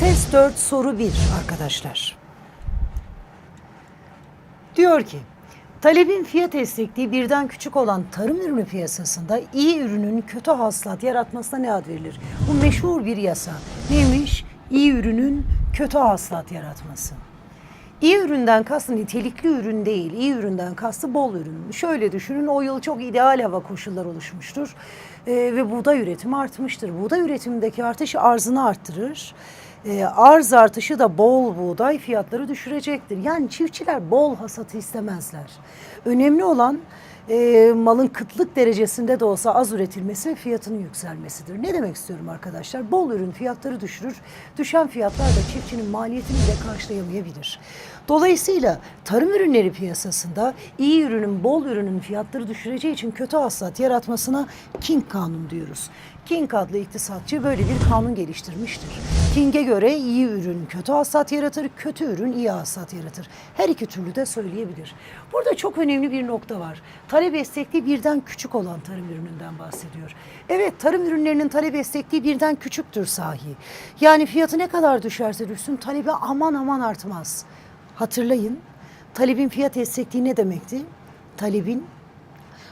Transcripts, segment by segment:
Test 4 soru 1 arkadaşlar. Diyor ki talebin fiyat esnekliği birden küçük olan tarım ürünü piyasasında iyi ürünün kötü hasılat yaratmasına ne ad verilir? Bu meşhur bir yasa. Neymiş? İyi ürünün kötü hasılat yaratması. İyi üründen kastı nitelikli ürün değil, iyi üründen kastı bol ürün. Şöyle düşünün, o yıl çok ideal hava koşulları oluşmuştur Ee, ve buğday üretimi artmıştır. Buğday üretimindeki artış arzını arttırır. Ee, arz artışı da bol buğday fiyatları düşürecektir. Yani çiftçiler bol hasatı istemezler. Önemli olan e, malın kıtlık derecesinde de olsa az üretilmesi ve fiyatının yükselmesidir. Ne demek istiyorum arkadaşlar? Bol ürün fiyatları düşürür. Düşen fiyatlar da çiftçinin maliyetini bile karşılayamayabilir. Dolayısıyla tarım ürünleri piyasasında iyi ürünün, bol ürünün fiyatları düşüreceği için kötü hasılat yaratmasına King Kanunu diyoruz. King adlı iktisatçı böyle bir kanun geliştirmiştir. King'e göre iyi ürün kötü hasat yaratır, kötü ürün iyi hasat yaratır. Her iki türlü de söyleyebilir. Burada çok önemli bir nokta var. Talep esnekliği birden küçük olan tarım ürününden bahsediyor. Evet tarım ürünlerinin talep esnekliği birden küçüktür sahi. Yani fiyatı ne kadar düşerse düşsün talebi aman aman artmaz. Hatırlayın talebin fiyat esnekliği ne demekti? Talebin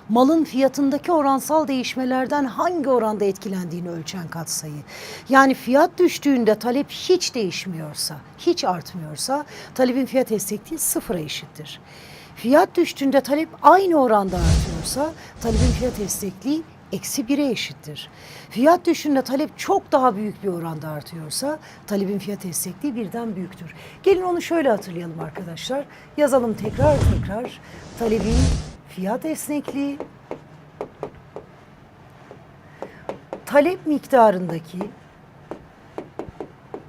malın fiyatındaki oransal değişmelerden hangi oranda etkilendiğini ölçen katsayı. Yani fiyat düştüğünde talep hiç değişmiyorsa, hiç artmıyorsa talebin fiyat esnekliği sıfıra eşittir. Fiyat düştüğünde talep aynı oranda artıyorsa talebin fiyat esnekliği eksi bire eşittir. Fiyat düştüğünde talep çok daha büyük bir oranda artıyorsa talebin fiyat esnekliği birden büyüktür. Gelin onu şöyle hatırlayalım arkadaşlar. Yazalım tekrar tekrar. Talebin fiyat esnekliği talep miktarındaki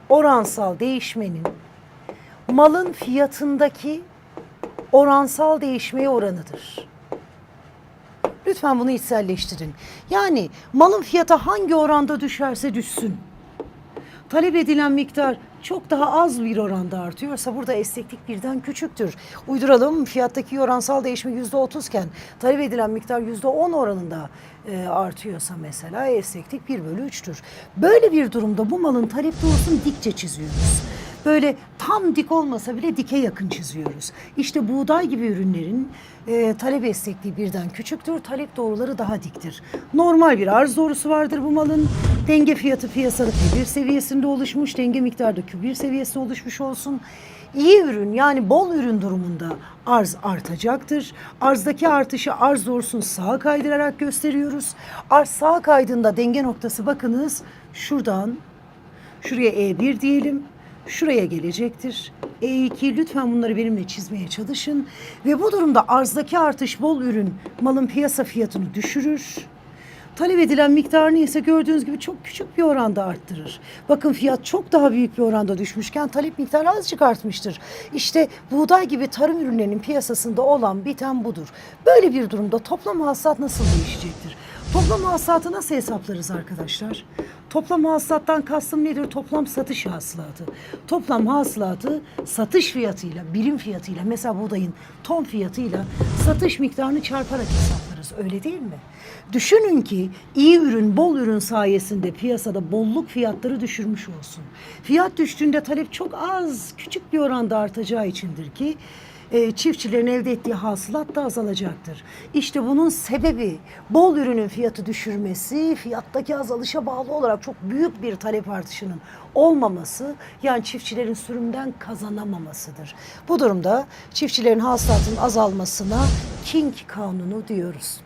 oransal değişmenin malın fiyatındaki oransal değişmeye oranıdır. Lütfen bunu içselleştirin. Yani malın fiyatı hangi oranda düşerse düşsün. Talep edilen miktar çok daha az bir oranda artıyorsa burada esneklik birden küçüktür. Uyduralım fiyattaki oransal değişme yüzde otuzken talep edilen miktar yüzde on oranında e, artıyorsa mesela esneklik 1 bölü 3'tür. Böyle bir durumda bu malın talep doğrusunu dikçe çiziyoruz. Böyle tam dik olmasa bile dike yakın çiziyoruz. İşte buğday gibi ürünlerin e, talep esnekliği birden küçüktür, talep doğruları daha diktir. Normal bir arz doğrusu vardır bu malın. Denge fiyatı piyasada P1 seviyesinde oluşmuş, denge miktarda Q1 seviyesinde oluşmuş olsun. İyi ürün yani bol ürün durumunda arz artacaktır. Arzdaki artışı arz doğrusunu sağa kaydırarak gösteriyoruz. Arz sağa kaydığında denge noktası bakınız şuradan şuraya E1 diyelim. Şuraya gelecektir. E2 lütfen bunları benimle çizmeye çalışın. Ve bu durumda arzdaki artış bol ürün malın piyasa fiyatını düşürür. Talep edilen miktarını ise gördüğünüz gibi çok küçük bir oranda arttırır. Bakın fiyat çok daha büyük bir oranda düşmüşken talep miktarı azıcık artmıştır. İşte buğday gibi tarım ürünlerinin piyasasında olan biten budur. Böyle bir durumda toplam hasılat nasıl değişecektir? Toplam hasılatı nasıl hesaplarız arkadaşlar? Toplam hasılattan kastım nedir? Toplam satış hasılatı. Toplam hasılatı satış fiyatıyla, birim fiyatıyla, mesela buğdayın ton fiyatıyla satış miktarını çarparak hesaplarız. Öyle değil mi? Düşünün ki iyi ürün, bol ürün sayesinde piyasada bolluk fiyatları düşürmüş olsun. Fiyat düştüğünde talep çok az, küçük bir oranda artacağı içindir ki e, çiftçilerin elde ettiği hasılat da azalacaktır. İşte bunun sebebi bol ürünün fiyatı düşürmesi, fiyattaki azalışa bağlı olarak çok büyük bir talep artışının olmaması, yani çiftçilerin sürümden kazanamamasıdır. Bu durumda çiftçilerin hasılatın azalmasına King kanunu diyoruz.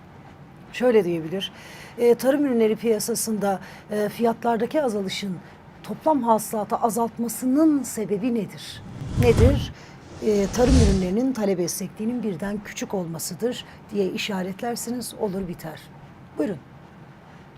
Şöyle diyebilir, e, tarım ürünleri piyasasında e, fiyatlardaki azalışın toplam hasılatı azaltmasının sebebi nedir? Nedir? E, tarım ürünlerinin talep esnekliğinin birden küçük olmasıdır diye işaretlersiniz olur biter. Buyurun.